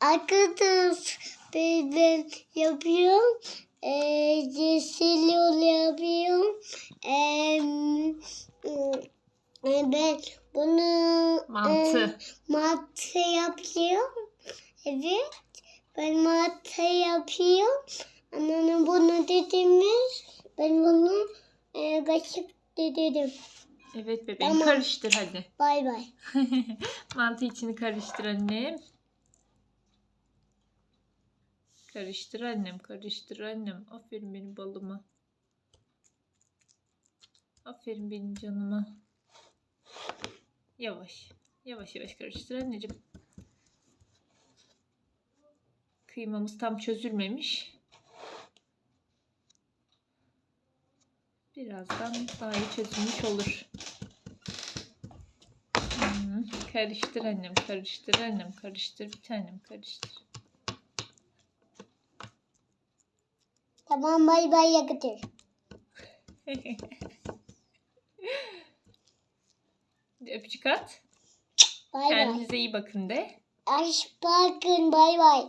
Arkadaş ben yapıyorum. Eee yeşil yol yapıyorum. Eee ben bunu Mantı. e, mantı yapıyorum. Evet. Ben mantı yapıyorum. Anneannem bunu dediniz. Ben bunu e, kaşık dedim. Evet bebeğim Tamam. karıştır hadi. Bay bay. Mantı içini karıştır annem. Karıştır annem, karıştır annem. Aferin benim balıma. Aferin benim canıma. Yavaş. Yavaş yavaş karıştır anneciğim. Kıymamız tam çözülmemiş. Birazdan daha iyi çözülmüş olur. Hmm, Karıştır annem, karıştır annem, karıştır bir tanem, karıştır. Tamam bay bay yakıtır. Öpücük at. Bay bay. Kendinize iyi bakın de. Aşk bakın bay bay.